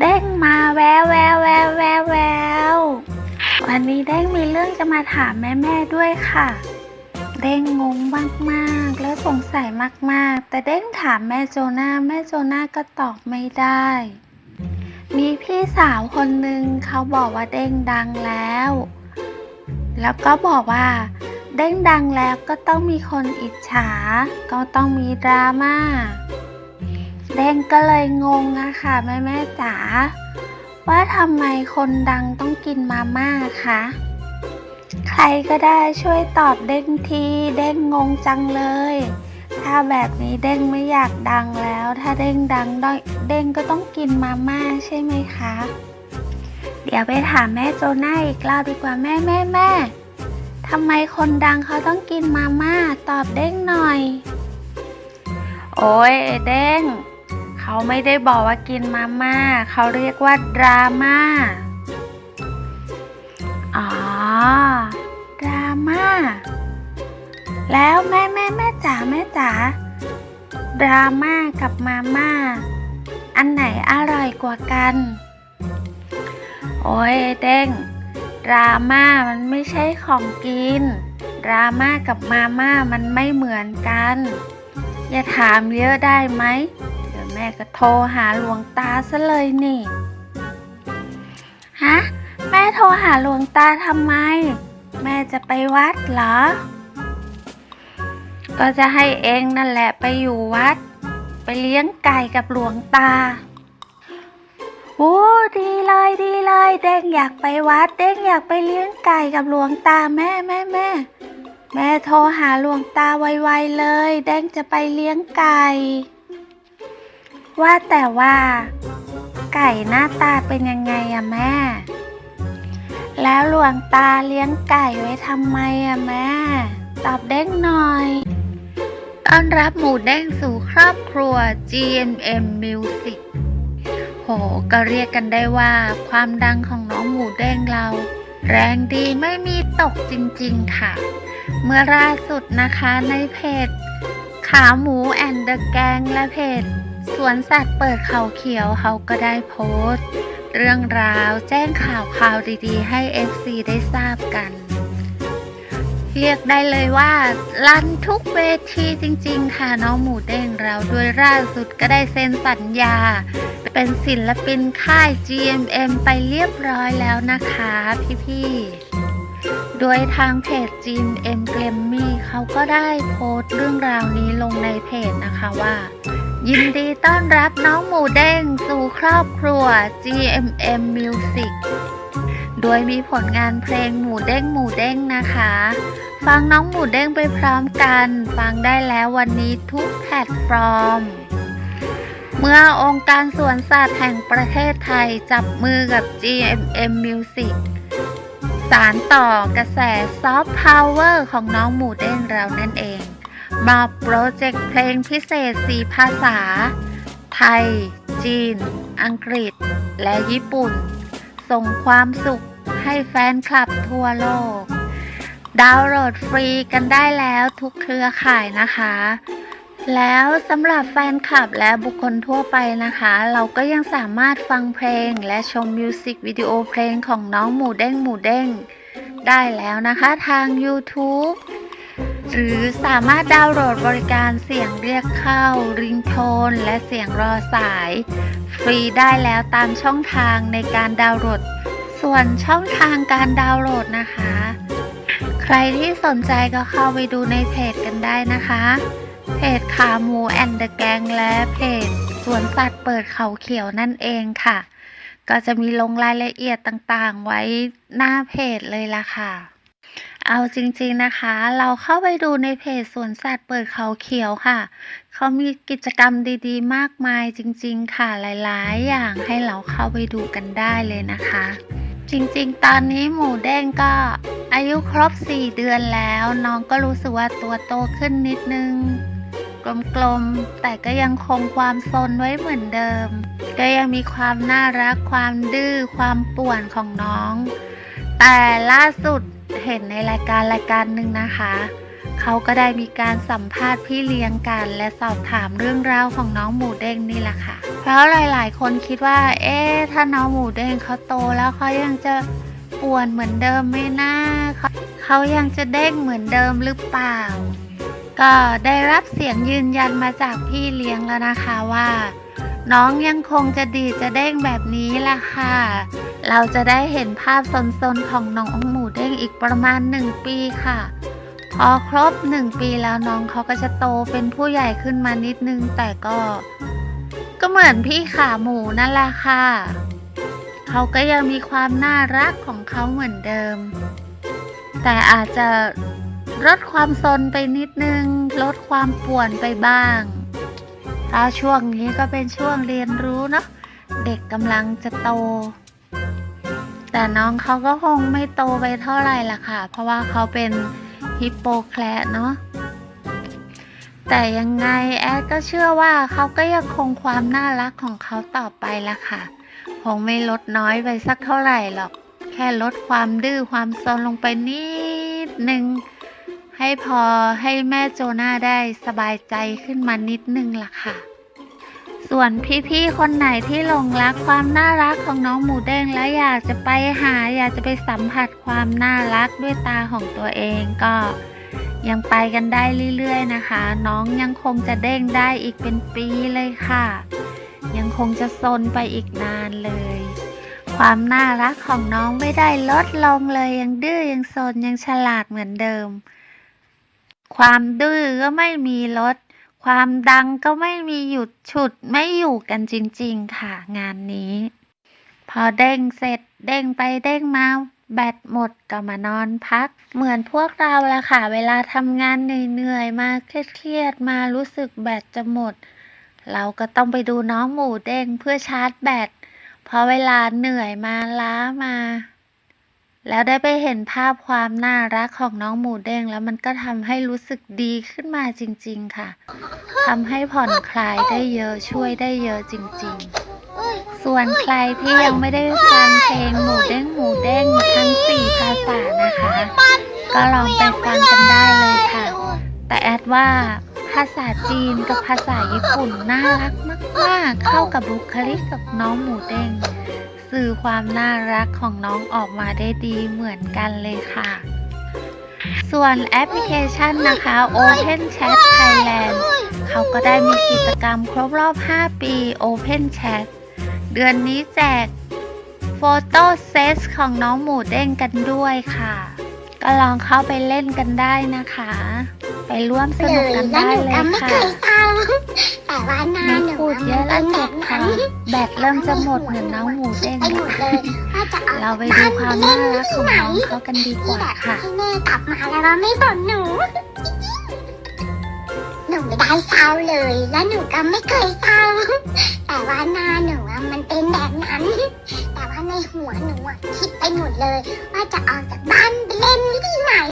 เด้งมาแววแววแววแววแวววันนี้เด้งมีเรื่องจะมาถามแม่แม่ด้วยค่ะ เด้งงงมากๆ แล้วสงสัยมากๆ แต่เด้งถามแม่โจนาแม่โจนาก็ตอบไม่ได้ มีพี่สาวคนหนึ่งเขาบอกว่าเด้งดังแล้ว แล้วก็บอกว่า เด้งดังแล้วก็ต้องมีคนอิจฉา ก็ต้องมีดราม่า เด้งก็เลยงงอะค่ะแม่แม่จ๋าว่าทำไมคนดังต้องกินมาม่าคะใครก็ได้ช่วยตอบเด้งทีเด้งงงจังเลย ถ้าแบบนี้เด้งไม่อยากดังแล้ว ถ้าเด้งดังด้อยเด้งก็ต้องกินมาม่าใช่ไหมคะ เดี๋ยวไปถามแม่โจน่าอีกรอบดีกว่าแม่แม่แม่ทำไมคนดังเขาต้องกินมาม่า ตอบเด้งหน่อย โอ้ยเด้ง เขาไม่ได้บอกว่ากินมาม่า เขาเรียกว่าดราม่า อ๋อ ดราม่า แล้วแม่แม่แม่จ๋าแม่จ๋า ดราม่ากับมาม่า อันไหนอร่อยกว่ากัน โอ้ยเด้ง ดราม่ามันไม่ใช่ของกิน ดราม่ากับมาม่ามันไม่เหมือนกันอย่าถามเยอะได้ไหม ม่ก็โทรหาหลวงตาซะเลยนี่ ฮะ แม่โทรหาหลวงตาทำไม แม่จะไปวัดเหรอ ก็จะให้เองนั่นแหละไปอยู่วัด ไปเลี้ยงไก่กับหลวงตาโอ้ดีเลยดีเลยเด้งอยากไปวัด เด้งอยากไปเลี้ยงไก่กับหลวงตาแม่แม่แม่แม่โทรหาหลวงตาไวๆเลย เด้งจะไปเลี้ยงไก่ ว่าแต่ว่า ไก่หน้าตาเป็นยังไงอะแม่ แล้วหลวงตาเลี้ยงไก่ไว้ทำไมอะแม่ ตอบเด้งหน่อย ต้อนรับหมูเด้งสู่ครอบครัว GMM Music โห ก็เรียกกันได้ว่า ความดังของน้องหมูเด้งเรา แรงดีไม่มีตกจริงๆค่ะ เมื่อล่าสุดนะคะในเพจ ขาหมูแอนเดอะแกงและเพจ สวนสัตว์เปิดเขาเขียวเขาก็ได้โพสต์ เรื่องราวแจ้งข่าวข่าวดีๆ ให้ FC ได้ทราบกัน เรียกได้เลยว่าลั่นทุกเวทีจริงๆ ค่ะน้องหมูเด้งเราโดยล่าสุดก็ได้เซ็นสัญญา เป็นศิลปินค่าย GMM ไปเรียบร้อยแล้วนะคะพี่ๆโดยทางเพจ GMM Grammy เขาก็ได้โพสต์เรื่องราวนี้ลงในเพจนะคะว่า ยินดีต้อนรับน้องหมูเด้งสู่ครอบครัว GMM Music โดยมีผลงานเพลงหมูเด้งหมูเด้งนะคะ ฟังน้องหมูเด้งไปพร้อมกัน ฟังได้แล้ววันนี้ทุกแพลตฟอร์ม เมื่อองค์การสวนสัตว์แห่งประเทศไทยจับมือกับ GMM Music สารต่อกระแสซอฟต์พาวเวอร์ของน้องหมูเด้งเรานั่นเอง มาโปรเจกต์เพลงพิเศษ 4 ภาษา ไทย จีน อังกฤษ และญี่ปุ่น ส่งความสุขให้แฟนคลับทั่วโลก ดาวน์โหลดฟรีกันได้แล้วทุกเครือข่ายนะคะ แล้วสำหรับแฟนคลับและบุคคลทั่วไปนะคะ เราก็ยังสามารถฟังเพลงและชมมิวสิกวิดีโอเพลงของน้องหมูเด้งหมูเด้งได้แล้วนะคะทาง YouTube หรือสามารถดาวน์โหลดบริการเสียงเรียกเข้า ริงโทน และเสียงรอสาย ฟรีได้แล้วตามช่องทางในการดาวน์โหลด ส่วนช่องทางการดาวน์โหลดนะคะ ใครที่สนใจก็เข้าไปดูในเพจกันได้นะคะ เพจขาหมูแอนเดอะแกงและเพจสวนสัตว์เปิดเขาเขียวนั่นเองค่ะ ก็จะมีลงรายละเอียดต่างๆ ไว้หน้าเพจเลยล่ะค่ะ เอาจริงๆนะคะ เราเข้าไปดูในเพจสวนสัตว์เปิดเขาเขียวค่ะ เขามีกิจกรรมดีๆ มากมายจริงๆค่ะหลายๆ อย่างให้เราเข้าไปดูกันได้เลยนะคะ จริงๆ ตอนนี้หมูเด้งก็อายุครบ 4 เดือนแล้ว น้องก็รู้สึกว่าตัวโตขึ้นนิดนึงกลมๆ แต่ก็ยังคงความซนไว้เหมือนเดิม ก็ยังมีความน่ารัก ความดื้อ ความป่วนของน้อง แต่ล่าสุด เห็นในรายการรายการหนึ่งนะคะ เขาก็ได้มีการสัมภาษณ์พี่เลี้ยงกัน และสอบถามเรื่องราวของน้องหมูเด้งนี่แหละค่ะ เพราะหลายๆ คนคิดว่า เอ๊ะถ้าน้องหมูเด้งเขาโตแล้วเขายังจะป่วนเหมือนเดิมไหมนะเขาเขายังจะเด้งเหมือนเดิมหรือเปล่า ก็ได้รับเสียงยืนยันมาจากพี่เลี้ยงแล้วนะคะว่า น้องยังคงจะดีจะเด้งแบบนี้ล่ะค่ะ เราจะได้เห็นภาพซนๆของน้องหมูเด้งอีกประมาณหนึ่งปีค่ะ พอครบหนึ่งปีแล้วน้องเขาก็จะโตเป็นผู้ใหญ่ขึ้นมานิดนึง แต่ก็ ก็เหมือนพี่ขาหมูนั่นแหละค่ะ เขาก็ยังมีความน่ารักของเขาเหมือนเดิม แต่อาจจะลดความซนไปนิดนึง ลดความป่วนไปบ้าง เพราช่วงนี้ก็เป็นช่วงเรียนรู้เนาะเด็กกำลังจะโต แต่น้องเขาก็คงไม่โตไปเท่าไหร่ล่ะค่ะ เพราะว่าเขาเป็นฮิปโปแคระเนาะแต่ยังไงแอดก็เชื่อว่าเขาก็ยังคงความน่ารักของเขาต่อไปละค่ะ คงไม่ลดน้อยไปสักเท่าไหร่หรอก แค่ลดความดื้อความซนลงไปนิดนึง ให้พอให้แม่โจนาได้สบายใจขึ้นมานิดนึงล่ะค่ะ ส่วนพี่ๆ คนไหนที่หลงรักความน่ารักของน้องหมูเด้งและอยากจะไปหาอยากจะไปสัมผัสความน่ารักด้วยตาของตัวเองก็ยังไปกันได้เรื่อยๆนะคะ น้องยังคงจะเด้งได้อีกเป็นปีเลยค่ะ ยังคงจะซนไปอีกนานเลย ความน่ารักของน้องไม่ได้ลดลงเลยยังดื้อยังซนยังฉลาดเหมือนเดิม ความดื้อก็ไม่มีลด ความดังก็ไม่มีหยุดฉุดไม่อยู่กันจริงๆค่ะงานนี้ พอเด้งเสร็จเด้งไปเด้งมาแบตหมดก็มานอนพัก เหมือนพวกเราละค่ะ เวลาทำงานเหนื่อยๆ มาเครียดๆ มารู้สึกแบตจะหมด เราก็ต้องไปดูน้องหมูเด้งเพื่อชาร์จแบตพอเวลาเหนื่อยมาล้ามา แล้วได้ไปเห็นภาพความน่ารักของน้องหมูเด้งแล้วมันก็ทำให้รู้สึกดีขึ้นมาจริง ๆ ค่ะทำให้ผ่อนคลายได้เยอะช่วยได้เยอะจริง ๆ ส่วนใครที่ยังไม่ได้ฟังเพลงหมูเด้งหมูเด้งทั้งสี่ภาษานะคะ ก็ลองไปฟังกันได้เลยค่ะ แต่แอดว่าภาษาจีนกับภาษาญี่ปุ่นน่ารักมาก ๆ เข้ากับบุคลิกกับน้องหมูเด้ง สื่อความน่ารักของน้องออกมาได้ดีเหมือนกันเลยค่ะ ส่วนแอปพลิเคชันนะคะ Open Chat Thailand เขาก็ได้มีกิจกรรมครบรอบ 5 ปี Open Chat เดือนนี้แจกโฟโต้เซตของน้องหมูเด้งกันด้วยค่ะ ก็ลองเข้าไปเล่นกันได้นะคะ ไปร่วมสนุกกันได้เลยแล้วหนูไม่ค่ะเคยทำแต่ว่าน้าไม่หนูพูดเยอะแล้วเจ็บคอแบตเริ่มจะหมดเหมือนน้องหมูเด้งเลยเราไปดูความน่ารักของน้องเขากันดีกว่าค่ะแม่กลับมาแล้วเราไม่บอกหนูหนูไม่ได้เศร้าเลย และหนูก็ไม่เคยเศร้าแต่ว่าหน้าหนูมันเป็นแบบนั้น ในหัวหนูอะคิดไปหมดเลย ว่าจะออกจากบ้านไปเล่นที่ไหน